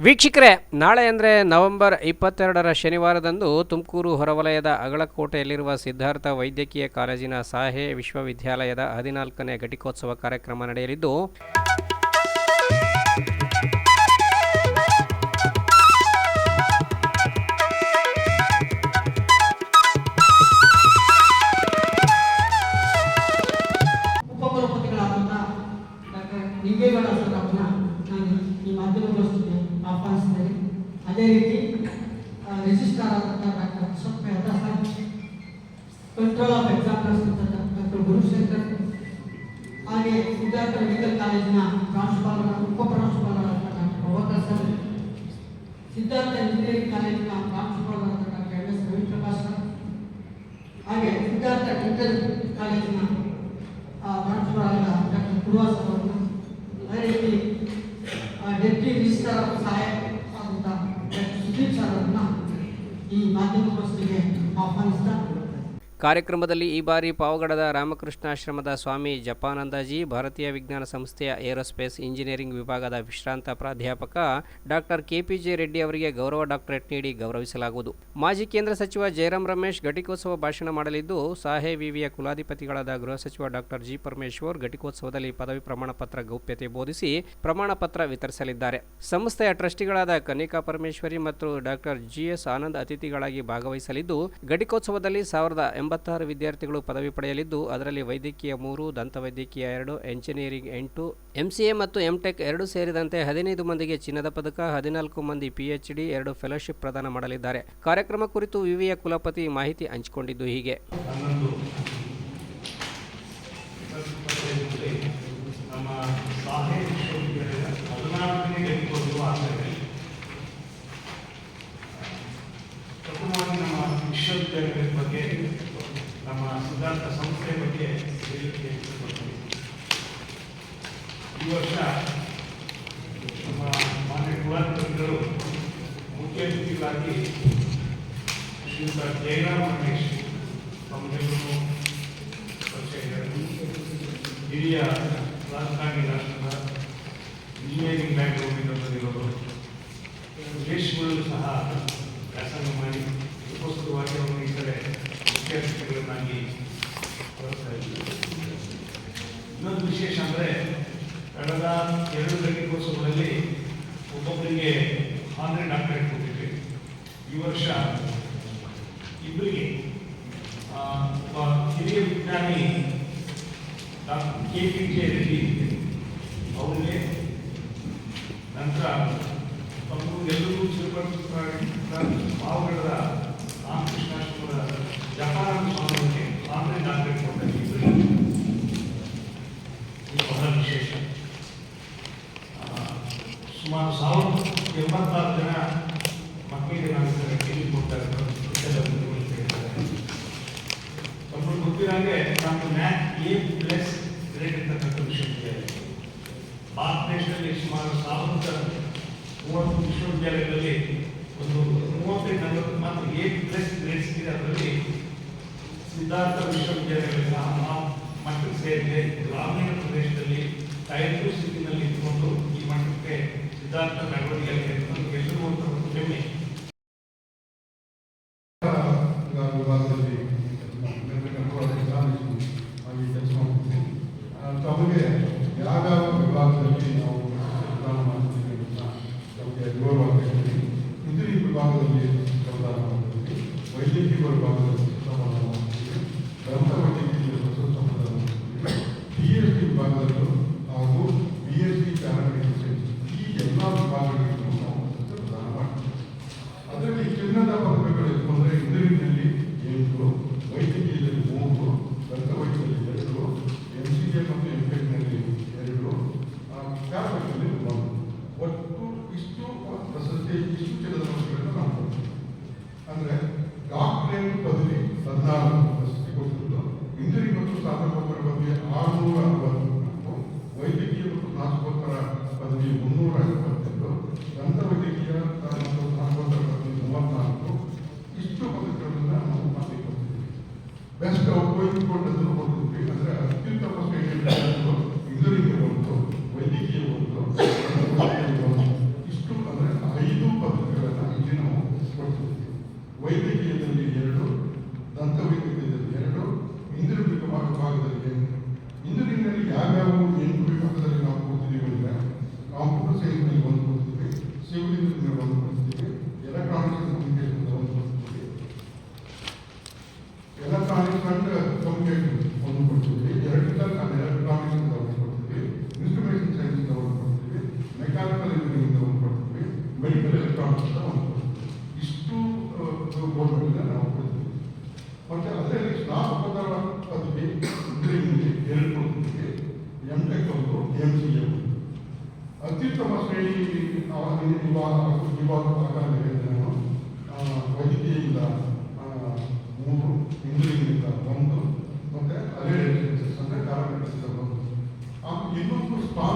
ವೀಕ್ಷಕರೇ, ನಾಳೆ ಅಂದರೆ ನವೆಂಬರ್ ಇಪ್ಪತ್ತೆರಡರ ಶನಿವಾರದಂದು ತುಮಕೂರು ಹೊರವಲಯದ ಅಗಳಕೋಟೆಯಲ್ಲಿರುವ ಸಿದ್ಧಾರ್ಥ ವೈದ್ಯಕೀಯ ಕಾಲೇಜಿನ ಸಾಹೆ ವಿಶ್ವವಿದ್ಯಾಲಯದ ಹದಿನಾಲ್ಕನೇ ಘಟಿಕೋತ್ಸವ ಕಾರ್ಯಕ್ರಮ ನಡೆಯಲಿದ್ದು ಆಫ್ ಎಕ್ಸಾಮಿನರ್ಸ್ ಅಂತ ಡಾಕ್ಟರ್ ಗುರುಶಂಕರ್ ಹಾಗೆ ಸಿದ್ಧಾರ್ಥ ಮೆಡಿಕಲ್ ಕಾಲೇಜಿನ ಪ್ರಾಂಶುಪಾಲರ ಉಪ ಪ್ರಾಂಶುಪಾಲರಾದ doctor Prabhakar sir Siddhartha engineering ಕಾಲೇಜಿನ ಪ್ರಾಂಶುಪಾಲರಾದ doctor M S Raviprakash sir ಹಾಗೆ ಸಿದ್ಧಾರ್ಥ ಡೆಂಟಲ್ ಕಾಲೇಜಿನ ಆ, ಪ್ರಾಂಶುಪಾಲರಾದ ಡಾಕ್ಟರ್ ಕುರುವಾಸ್ ಅವರನ್ನು ಅದೇ ರೀತಿ ಆ, ಡೆಪ್ಟಿ ರಿಜಿಸ್ಟ್ರಾರ್ ಆಫ್ ಸಹಾಯಕ ಆದಂಥ ಡಾಕ್ಟರ್ ಸುದೀಪ್ ಸರ್ ಅವರನ್ನ ಈ ಮಾಧ್ಯಮಗೋಷ್ಠಿಗೆ ಆಹ್ವಾನಿಸ್ತಾ ಕಾರ್ಯಕ್ರಮದಲ್ಲಿ ಈ ಬಾರಿ ಪಾವಗಡದ ರಾಮಕೃಷ್ಣಾಶ್ರಮದ ಸ್ವಾಮಿ ಜಪಾನಂದಜಿ, ಭಾರತೀಯ ವಿಜ್ಞಾನ ಸಂಸ್ಥೆಯ ಏರೋಸ್ಪೇಸ್ ಇಂಜಿನಿಯರಿಂಗ್ ವಿಭಾಗದ ವಿಶ್ರಾಂತ ಪ್ರಾಧ್ಯಾಪಕ ಡಾಕ್ಟರ್ ಕೆಪಿಜೆ ರೆಡ್ಡಿ ಅವರಿಗೆ ಗೌರವ ಡಾಕ್ಟರೇಟ್ ನೀಡಿ ಗೌರವಿಸಲಾಗುವುದು. ಮಾಜಿ ಕೇಂದ್ರ ಸಚಿವ ಜಯರಾಮ್ ರಮೇಶ್ ಘಟಿಕೋತ್ಸವ ಭಾಷಣ ಮಾಡಲಿದ್ದು, ಸಾಹೆ ವಿವಿಯ ಕುಲಾಧಿಪತಿಗಳಾದ ಗೃಹ ಸಚಿವ ಡಾಕ್ಟರ್ ಜಿ ಪರಮೇಶ್ವರ್ ಘಟಿಕೋತ್ಸವದಲ್ಲಿ ಪದವಿ ಪ್ರಮಾಣ ಪತ್ರ ಗೌಪ್ಯತೆ ಬೋಧಿಸಿ ಪ್ರಮಾಣ ಪತ್ರ ವಿತರಿಸಲಿದ್ದಾರೆ. ಸಂಸ್ಥೆಯ ಟ್ರಸ್ಟಿಗಳಾದ ಕನಿಕಾ ಪರಮೇಶ್ವರಿ ಮತ್ತು ಡಾಕ್ಟರ್ ಜಿಎಸ್ ಆನಂದ್ ಅತಿಥಿಗಳಾಗಿ ಭಾಗವಹಿಸಲಿದ್ದು, ಘಟಿಕೋತ್ಸವದಲ್ಲಿ ಸಾವಿರದ ಎಂಬತ್ತಾರು ವಿದ್ಯಾರ್ಥಿಗಳು ಪದವಿ ಪಡೆಯಲಿದ್ದು, ಅದರಲ್ಲಿ ವೈದ್ಯಕೀಯ ಮೂರು, ದಂತವೈದ್ಯಕೀಯ ಎರಡು, ಎಂಜಿನಿಯರಿಂಗ್ ಎಂಟು, ಎಂಸಿಎ ಮತ್ತು ಎಂಟೆಕ್ ಎರಡು ಸೇರಿದಂತೆ ಹದಿನೈದು ಮಂದಿಗೆ ಚಿನ್ನದ ಪದಕ, ಹದಿನಾಲ್ಕು ಮಂದಿ ಪಿಎಚ್ಡಿ, ಎರಡು ಫೆಲೋಶಿಪ್ ಪ್ರದಾನ ಮಾಡಲಿದ್ದಾರೆ. ಕಾರ್ಯಕ್ರಮ ಕುರಿತು ವಿವಿಯ ಕುಲಪತಿ ಮಾಹಿತಿ ಹಂಚಿಕೊಂಡಿದ್ದು ಹೀಗೆ. ವಿಶ್ವವಿದ್ಯಾಲಯದ ಬಗ್ಗೆ ನಮ್ಮ ಸಿದ್ಧಾಂತ ಸಂಸ್ಥೆ ಬಗ್ಗೆ ಹೇಳಲಿಕ್ಕೆ ಇಷ್ಟಪಡ್ತೀನಿ ಈ ವರ್ಷ ನಮ್ಮ ಮಾನ್ಯ ಕುಲಾಧಿಪತಿಗಳು ಮುಖ್ಯ ಅತಿಥಿಗಳಾಗಿ ಶ್ರೀಯುತ ಜಯರಾಮ್ ರಮೇಶ್ ತಮಗೆಲ್ಲರೂ ಪರಿಚಯ. ಹಿರಿಯ ರಾಜಕಾರಣಿ ರಾಷ್ಟ್ರದ ಇನ್ನೊಂದು ವಿಶೇಷ ಅಂದರೆ ಕಳೆದ ಎರಡು ಘಟಿಕೋತ್ಸವಗಳಲ್ಲಿ ಒಬ್ಬೊಬ್ಬರಿಗೆ ಆನ್ಲೈನ್ ಡಾಕ್ಟರೇಟ್ ಕೊಟ್ಟಿದ್ವಿ. ಈ ವರ್ಷ ಇಬ್ಬರಿಗೆ. ಒಬ್ಬ ಹಿರಿಯ ವಿಜ್ಞಾನಿ doctor K P J Reddy ಅವರಿಗೆ ನಂತರ ಎಲ್ಲರೂ ಮೂವತ್ತು ವಿಶ್ವವಿದ್ಯಾಲಯಗಳಲ್ಲಿ ಒಂದು ಮೂವತ್ತೈದು, ನಲವತ್ತು ಮಾತ್ರ ಎ ಪ್ಲಸ್ ಗ್ರೇಡ್ ಇದೆ ಅದರಲ್ಲಿ ಸಿದ್ಧಾರ್ಥ ವಿಶ್ವವಿದ್ಯಾಲಯಗಳಿಂದ ಆ ಮಟ್ಟಕ್ಕೆ ಸೇರಿದೆ. ಗ್ರಾಮೀಣ ಪ್ರದೇಶದಲ್ಲಿ ಸಿಟಿನಲ್ಲಿ ಸ್ಥಿತಿನಲ್ಲಿ ಇದ್ದುಕೊಂಡು ಈ ಮಟ್ಟಕ್ಕೆ ಸಿದ್ಧಾರ್ಥ ಮೆರವಣಿಗೆ ಎಲ್ಲರೂ ಒಂದು ಹೆಮ್ಮೆ ವಿಭಾಗದಲ್ಲಿ ಆಗಿ ಕೆಲಸ ಮಾಡ್ತೀವಿ ತಮಗೆ ಯಾವ್ಯಾವ ವಿಭಾಗದಲ್ಲಿ ನಾವು ಪ್ರದಾನ ಮಾಡ್ತೀವಿ ಅಂತ ನಮಗೆ ಗೌರವ ಕೊಡ್ತೀವಿ ಇಂದಿರಿ ವಿಭಾಗದಲ್ಲಿ ಪ್ರದಾನ ಮಾಡ್ತೀವಿ ವೈದ್ಯಕೀಯ ವಿಭಾಗದಲ್ಲಿ ಪ್ರದಾನ ಮಾಡ್ತೀವಿ ದಂತ ವೈದ್ಯಕೀಯ ಪ್ರದಾನ ಮಾಡ್ತೀವಿ ಪಿ ಎಚ್ ಡಿ ವಿಭಾಗದಲ್ಲೂ ಹಾಗೂ ಬಿ ಎಸ್ ಸಿ ಪ್ಯಾರಾಮೆಡಿಕಲ್ ಈ ಎಲ್ಲ ವಿಭಾಗಗಳಿಗೂ ನಾವು ಪ್ರದಾನ ಮಾಡ್ತೀವಿ ಅದರಲ್ಲಿ ಚಿನ್ನದ ಪದಕಗಳು ಅಂದರೆ ಇಂಜಿನಿಯರಿಂಗ್ನಲ್ಲಿ ಎಂಟು ವೈದ್ಯಕೀಯದಲ್ಲಿ ಮೂರು ದಂತ ವೈದ್ಯದಲ್ಲಿ ಎರಡು ಎಂ ಸಿ ಎ ಮತ್ತು ಎಂ ಟೆಕ್ನಲ್ಲಿ ಎರಡು ಪ್ಯಾರಾಮೆಡಿಕಲ್ಲಿ ಒಂದು ಒಟ್ಟು ಇಷ್ಟು ಪ್ರಶಸ್ತಿ ಇಷ್ಟು ಪದಕಗಳನ್ನು ನಾವು ಕೊಡ್ತೀವಿ ಅಂದರೆ ಡಾಕ್ಟರೇಟ್ ಪದವಿ ಹದಿನಾರು ಪ್ರಶಸ್ತಿ ಕೊಟ್ಟಿದ್ದು ಇಂಜಿನಿಯರಿಂಗ್ ಮತ್ತು ಸ್ನಾತಕೋತ್ತರ ಪದವಿ ಆರುನೂರ ಅರವತ್ನಾಲ್ಕು ವೈದ್ಯಕೀಯ ಮತ್ತು ಸ್ನಾತಕೋತ್ತರ ಪದವಿ ಮುನ್ನೂರ ಎಪ್ಪತ್ತೆರಡು ದಂತ ವೈದ್ಯಕೀಯ ಮತ್ತು ಸ್ನಾತಕೋತ್ತರ ಪದವಿ ಮೂವತ್ನಾಲ್ಕು. ಇಷ್ಟು ಪದಕಗಳನ್ನು ನಾವು ಮಾಡಿಕೊಡ್ತೀವಿ. ಬೆಸ್ಟ್ ಔಟ್ಗೋಯಿಂಗ್ಕೊಂಡದ್ದು ಕೊಟ್ಟಿದ್ವಿ ಅಂದರೆ ಅತ್ಯುತ್ತಮ ಇಂಜಿನಿಯರಿಂಗ್ ಒಂದು ವೈದ್ಯಕೀಯ ಒಂದು ದಂತ ವೈದ್ಯಕೀಯ ಒಂದು ಇಷ್ಟು ಅಂದರೆ ವೈದ್ಯಕೀಯದಲ್ಲಿ ಎರಡು ದಂತ ವೈದ್ಯಕೀಯದಲ್ಲಿ ಎರಡು ಇಂಜಿನಿಯರಿಂಗ್ ವಿಭಾಗ ವಿಭಾಗದಲ್ಲಿ ಎಂಟು ಇಂಜಿನಿಯರಿಂಗ್ನಲ್ಲಿ ಯಾವ್ಯಾವ ಎಂಟು ವಿಭಾಗದಲ್ಲಿ ನಾವು ಕೊಡ್ತಿದ್ದೀವಿ ಅಂದರೆ ಕಂಪ್ಯೂಟರ್ ಸೈನ್ಸ್ನಲ್ಲಿ ಒಂದು ಕೊಡ್ತೀವಿ ಸಿವಿಲ್ ಇಂಜಿನಿಯರ್ ಒಂದು ಕೊಡ್ತೀವಿ ಎಲೆಕ್ಟ್ರಾನಿಕ್ಸ್ ಕಮ್ಯುನಿಕೇಶನ್ ಒಂದು ಕೊಡ್ತೀವಿ ಎಲೆಕ್ಟ್ರಾನಿಕ್ಸ್ ಅಂಡ್ ಒಂದು ಕೊಡ್ತೀವಿ ಎಲೆಕ್ಟ್ರಿಕಲ್ ಅಂಡ್ ಎಲೆಕ್ಟ್ರಾನಿಕ್ಸ್ ಅಂತ ಒಂದು ಕೊಡ್ತೀವಿ ಇನ್ಸ್ಟ್ರುಮೇಷನ್ ಸೈನ್ಸ್ ಅಂತ ಒಂದು ಕೊಡ್ತೀವಿ ಮೆಕ್ಯಾನಿಕಲ್ ಕೊಡ್ತೀವಿ ಮೆಡಿಕಲ್ ಎಲೆಕ್ಟ್ರಾನಿಕ್ಸ್ ಅಂತ ಒಂದು ಇಷ್ಟು ಗೋಲ್ಮೆಂಟ್ನ ನಾವು ಕೊಡ್ತೀವಿ ಮತ್ತೆ ಎರಡು ಕೊಡ್ತೀವಿ ಎಂ ಟೆಕ್ ಒಂದು ಎಂ ಸಿ ಅತ್ಯುತ್ತಮ ಶ್ರೇಣಿ ಅವ- ವಿಭಾಗ ವಿಭಾಗ ಪ್ರಕಾರ ಹೇಳಿದೆ ನಾನು ಆ, ವೈದ್ಯಕೀಯದಿಂದ ಆ, ಮೂರು ಇಂಜಿನಿಯರಿಂಗಿಂದ ಒಂದು ಮತ್ತೆ ಅಲೈಡ್ ಸೈನ್ಸಸ್ ಅಂದರೆ ಪ್ಯಾರಾಮೆಡಿಕ್ಸ್ ಒಂದು